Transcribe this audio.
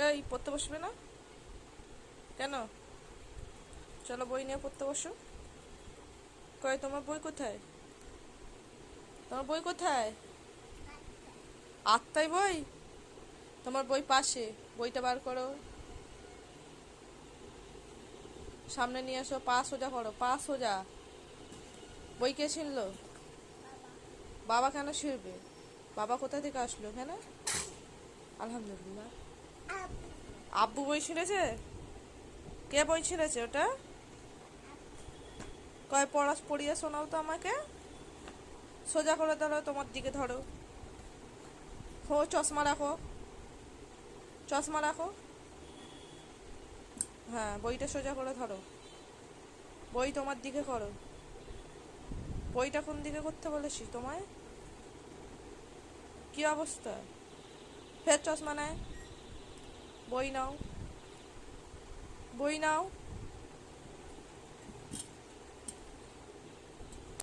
এই, পড়তে বসবে না? কেন? চলো বই নিয়ে পড়তে বসো। কয় তোমার বই কোথায়? তোমার বই কোথায়? আত্মাই বই? তোমার বই পাশে। বইটা বার করো। সামনে নিয়ে এসো, পা সোজা করো, পা সোজা। বই কে ছিনলো? বাবা কেন ছিঁড়বে? বাবা কোথা থেকে আসলো এখানে আলহামদুলিল্লাহ। আব্বু বই ছিঁড়েছে কে বই ছিঁড়েছে ওটা? কয় পড়া পড়িয়ে শোনাও তো আমাকে। সোজা করে ধরো, তোমার দিকে ধরো। হো, চশমা রাখো। চশমা রাখো। হ্যাঁ বইটা সোজা করে ধরো। বই তোমার দিকে করো। বইটা কোন দিকে করতে বলেছি তোমায়? কি অবস্থা? ফের চশমা নেয়? বই নাও বই নাও